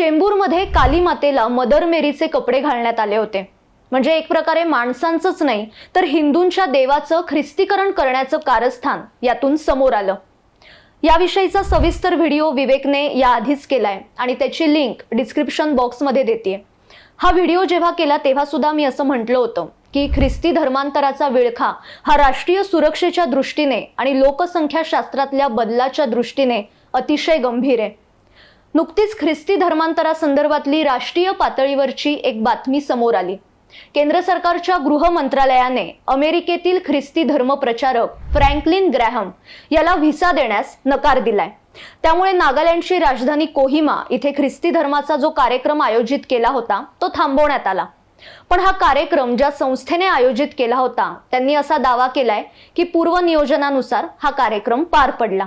चेंबूरमध्ये काली मातेला मदर मेरीचे कपडे घालण्यात आले होते. म्हणजे एक प्रकारे माणसांचंच नाही तर हिंदूंच्या देवाचं ख्रिस्तीकरण करण्याचं कारस्थान यातून समोर आलं. याविषयीचा सविस्तर व्हिडिओ विवेकने याआधीच केलाय आणि त्याची लिंक डिस्क्रिप्शन बॉक्समध्ये देते हा व्हिडिओ जेव्हा केला तेव्हा सुद्धा मी असं म्हटलं होतं की ख्रिस्ती धर्मांतराचा विळखा हा राष्ट्रीय सुरक्षेच्या दृष्टीने आणि लोकसंख्याशास्त्रातल्या बदलाच्या दृष्टीने अतिशय गंभीर आहे. नुकतीच ख्रिस्ती धर्मांतरासंदर्भातली राष्ट्रीय पातळीवरची एक बातमी समोर आली. केंद्र सरकारच्या गृह मंत्रालयाने अमेरिकेतील ख्रिस्ती धर्म प्रचारक फ्रँकलिन ग्रॅहम याला व्हिसा देण्यास नकार दिलाय. त्यामुळे नागालँडची राजधानी कोहिमा इथे ख्रिस्ती धर्माचा जो कार्यक्रम आयोजित केला होता तो थांबवण्यात आला. पण हा कार्यक्रम ज्या संस्थेने आयोजित केला होता त्यांनी असा दावा केलाय की पूर्वनियोजनानुसार हा कार्यक्रम पार पडला.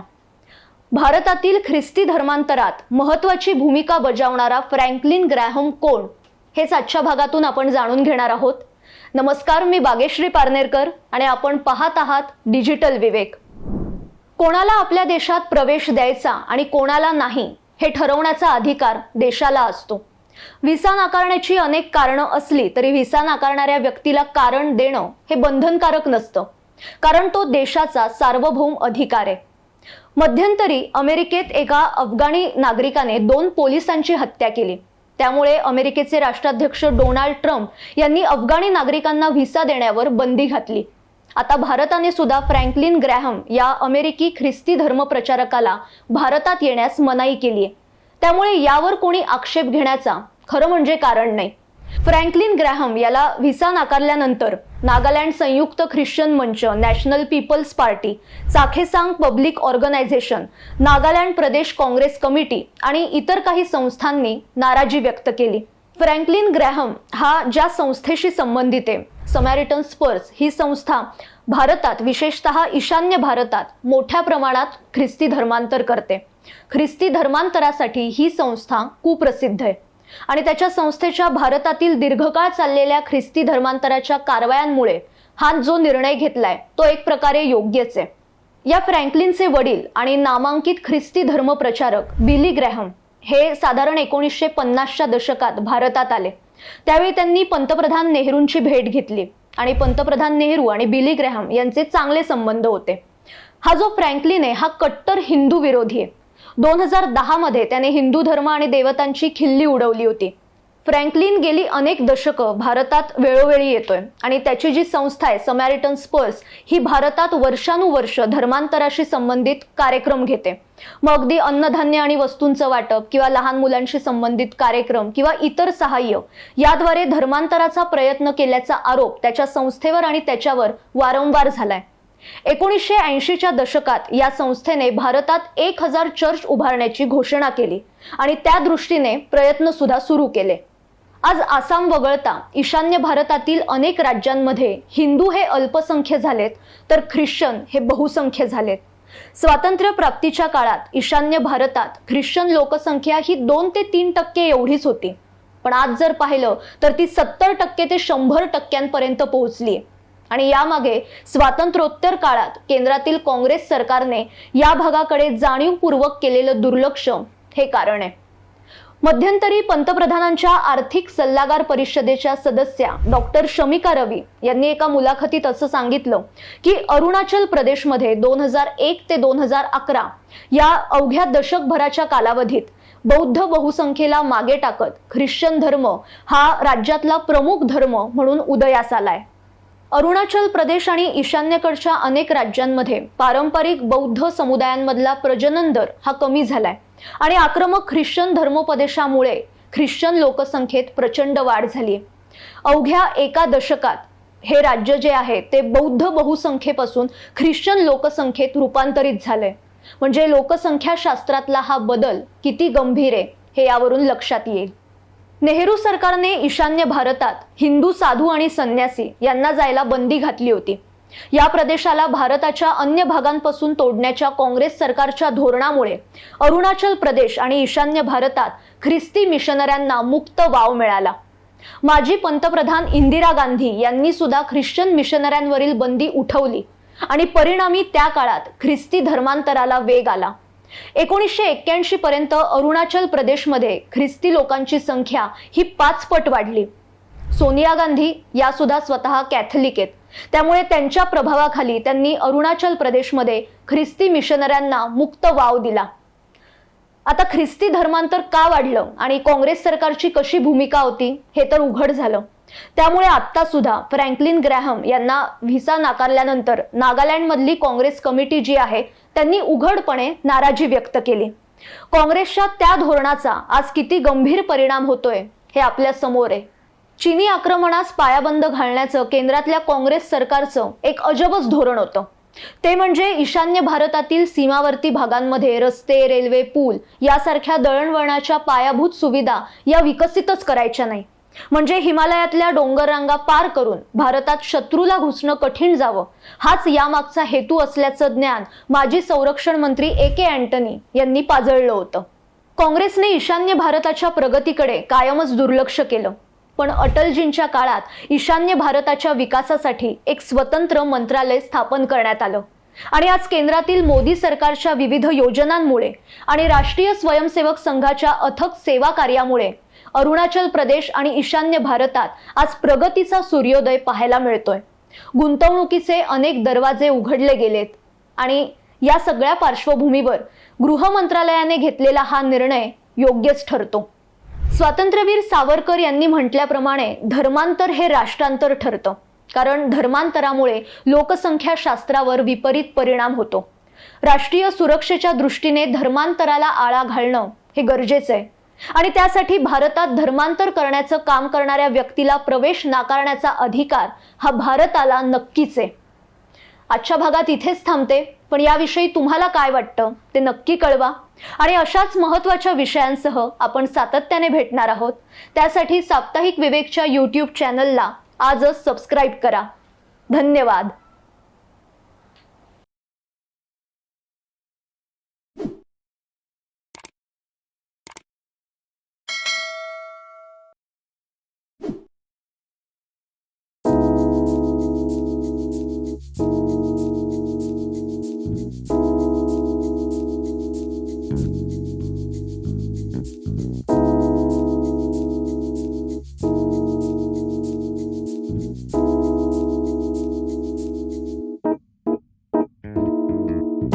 भारतातील ख्रिस्ती धर्मांतरात महत्वाची भूमिका बजावणारा फ्रँकलिन ग्रॅहम कोण? हेच आजच्या भागातून आपण जाणून घेणार आहोत. नमस्कार मी बागेश्री पारनेरकर आणि आपण पाहत आहात डिजिटल विवेक. कोणाला आपल्या देशात प्रवेश द्यायचा आणि कोणाला नाही हे ठरवण्याचा अधिकार देशाला असतो. व्हिसा नाकारण्याची अनेक कारणं असली तरी व्हिसा नाकारणाऱ्या व्यक्तीला कारण देणं हे बंधनकारक नसतं. कारण तो देशाचा सार्वभौम अधिकार आहे. मध्यंतरी अमेरिकेत एका अफगाणी नागरिकाने दोन पोलिसांची हत्या केली. त्यामुळे अमेरिकेचे राष्ट्राध्यक्ष डोनाल्ड ट्रम्प यांनी अफगाणी नागरिकांना व्हिसा देण्यावर बंदी घातली. आता भारताने सुद्धा फ्रँकलिन ग्रॅहम या अमेरिकी ख्रिस्ती धर्म प्रचारकाला भारतात येण्यास मनाई केली आहे त्यामुळे यावर कोणी आक्षेप घेण्याचा खरं म्हणजे कारण नाही. फ्रँकलिन ग्रॅहम याला व्हिसा नाकारल्यानंतर नागालँड संयुक्त ख्रिश्चन मंच National People's Party Chakhesang Public Organisation Nagaland Pradesh Congress Committee आणि इतर काही संस्थांनी नाराजी व्यक्त केली. फ्रँकलिन ग्रॅहम हा ज्या संस्थेशी संबंधित आहे समॅरिटन स्पर्स ही संस्था भारतात विशेषतः ईशान्य भारतात मोठ्या प्रमाणात ख्रिस्ती धर्मांतर करते. ख्रिस्ती धर्मांतरासाठी ही संस्था कुप्रसिद्ध आहे. आणि त्याच्या संस्थेच्या भारतातील दीर्घकाळ चाललेल्या ख्रिस्ती धर्मांतराच्या कारवायांमुळे हा जो निर्णय घेतलाय तो एक प्रकारे योग्यच आहे. या फ्रँकलिनचे वडील आणि नामांकित ख्रिस्ती धर्म प्रचारक बिली ग्रॅहम हे साधारण एकोणीसशे पन्नासच्या दशकात भारतात आले. त्यावेळी त्यांनी पंतप्रधान नेहरूंची भेट घेतली आणि पंतप्रधान नेहरू आणि बिली ग्रॅहम यांचे चांगले संबंध होते. हा जो फ्रँकलिन आहे हा कट्टर हिंदू विरोधी आहे. दोन हजार दहामध्ये त्याने हिंदू धर्म आणि देवतांची खिल्ली उडवली होती. फ्रँकलिन गेली अनेक दशकं भारतात वेळोवेळी येतोय आणि त्याची जी संस्था आहे समॅरिटन स्पर्स ही भारतात वर्षानुवर्ष धर्मांतराशी संबंधित कार्यक्रम घेते. मग अगदी अन्नधान्य आणि वस्तूंचं वाटप किंवा लहान मुलांशी संबंधित कार्यक्रम किंवा इतर सहाय्य याद्वारे धर्मांतराचा प्रयत्न केल्याचा आरोप त्याच्या संस्थेवर आणि त्याच्यावर वारंवार झालाय. एकोणीसशे ऐंशीच्या दशकात या संस्थेने भारतात एक हजार चर्च उभारण्याची घोषणा केली आणि त्या दृष्टीने प्रयत्न सुद्धा सुरू केले. आज आसाम वगळता ईशान्य भारतातील अनेक राज्यांमध्ये हिंदू हे अल्पसंख्य झालेत तर ख्रिश्चन हे बहुसंख्य झालेत. स्वातंत्र्य प्राप्तीच्या काळात ईशान्य भारतात ख्रिश्चन लोकसंख्या ही दोन ते तीन टक्के एवढीच होती. पण आज जर पाहिलं तर ती सत्तर टक्के ते शंभर टक्क्यांपर्यंत पोहोचली आणि यामागे स्वातंत्र्योत्तर काळात केंद्रातील काँग्रेस सरकारने या भागाकडे जाणीवपूर्वक केलेलं दुर्लक्ष हे कारण आहे. मध्यंतरी पंतप्रधानांच्या आर्थिक सल्लागार परिषदेच्या सदस्या डॉक्टर शमिका रवी यांनी एका मुलाखतीत असं सांगितलं की अरुणाचल प्रदेशमध्ये दोन हजार एक ते दोन हजार अकरा या अवघ्या दशकभराच्या कालावधीत बौद्ध बहुसंख्येला मागे टाकत ख्रिश्चन धर्म हा राज्यातला प्रमुख धर्म म्हणून उदयास आलाय. अरुणाचल प्रदेश आणि ईशान्येकडच्या अनेक राज्यांमध्ये पारंपरिक बौद्ध समुदायांमधला प्रजनन दर हा कमी झालाय. आणि आक्रमक ख्रिश्चन धर्मोपदेशामुळे ख्रिश्चन लोकसंख्येत प्रचंड वाढ झाली अवघ्या एका दशकात हे राज्य जे आहे ते बौद्ध बहुसंख्येपासून ख्रिश्चन लोकसंख्येत रूपांतरित झालंय. म्हणजे लोकसंख्या शास्त्रातला हा बदल किती गंभीर आहे हे यावरून लक्षात येईल. नेहरू सरकारने ईशान्य भारतात हिंदू साधू आणि संन्यासी यांना जायला बंदी घातली होती. या प्रदेशाला भारताच्या अन्य भागांपासून तोडण्याच्या काँग्रेस सरकारच्या धोरणामुळे अरुणाचल प्रदेश आणि ईशान्य भारतात ख्रिस्ती मिशनऱ्यांना मुक्त वाव मिळाला. माजी पंतप्रधान इंदिरा गांधी यांनी सुद्धा ख्रिश्चन मिशनऱ्यांवरील बंदी उठवली आणि परिणामी त्या काळात ख्रिस्ती धर्मांतराला वेग आला. एकोणीसशे एक्क्याऐंशी पर्यंत अरुणाचल प्रदेशमध्ये ख्रिस्ती लोकांची संख्या ही पाच पट वाढली. सोनिया गांधी या सुद्धा स्वतः कॅथलिक आहेत. त्यामुळे त्यांच्या प्रभावाखाली त्यांनी अरुणाचल प्रदेशमध्ये ख्रिस्ती मिशनऱ्यांना मुक्त वाव दिला. आता ख्रिस्ती धर्मांतर का वाढलं आणि काँग्रेस सरकारची कशी भूमिका होती हे तर उघड झालं. त्यामुळे आता सुद्धा फ्रँकलिन ग्रॅहम यांना व्हिसा नाकारल्यानंतर नागालँडमधली काँग्रेस कमिटी जी आहे त्यांनी उघडपणे नाराजी व्यक्त केली. काँग्रेसच्या त्या धोरणाचा आज किती गंभीर परिणाम होतोय हे आपल्यासमोर आहे. चीनी आक्रमणास पायाबंद घालण्याचं केंद्रातल्या काँग्रेस सरकारचं एक अजबच धोरण होतं. ते म्हणजे ईशान्य भारतातील सीमावर्ती भागांमध्ये रस्ते रेल्वे पूल यासारख्या दळणवळणाच्या पायाभूत सुविधा या विकसितच करायच्या नाही. म्हणजे हिमालयातल्या डोंगररांगा पार करून भारतात शत्रूला घुसणं कठीण जावं हाच यामागचा हेतू असल्याचं ज्ञान माजी संरक्षण मंत्री ए के अँटनी यांनी पाजळलं होतं. काँग्रेसने ईशान्य भारताच्या प्रगतीकडे कायमच दुर्लक्ष केलं. पण अटलजींच्या काळात ईशान्य भारताच्या विकासासाठी एक स्वतंत्र मंत्रालय स्थापन करण्यात आलं. आणि आज केंद्रातील मोदी सरकारच्या विविध योजनांमुळे आणि राष्ट्रीय स्वयंसेवक संघाच्या अथक सेवा कार्यामुळे अरुणाचल प्रदेश आणि ईशान्य भारतात आज प्रगतीचा सूर्योदय पाहायला मिळतोय. गुंतवणुकीचे अनेक दरवाजे उघडले गेलेत आणि या सगळ्या पार्श्वभूमीवर गृह मंत्रालयाने घेतलेला हा निर्णय योग्यच ठरतो. स्वातंत्र्यवीर सावरकर यांनी म्हटल्याप्रमाणे धर्मांतर हे राष्ट्रांतर ठरतं. कारण धर्मांतरामुळे लोकसंख्या शास्त्रावर विपरीत परिणाम होतो. राष्ट्रीय सुरक्षेच्या दृष्टीने धर्मांतराला आळा घालणं हे गरजेचं आहे. आणि त्यासाठी भारतात धर्मांतर करण्याचं काम करणाऱ्या व्यक्तीला प्रवेश नाकारण्याचा अधिकार हा भारताला नक्कीच आहे. आजच्या भागात इथेच थांबते पण याविषयी तुम्हाला काय वाटतं ते नक्की कळवा. आणि अशाच महत्त्वाच्या विषयांसह आपण सातत्याने भेटणार आहोत. त्यासाठी साप्ताहिक विवेकच्या यूट्यूब चॅनलला आजच सबस्क्राईब करा. धन्यवाद.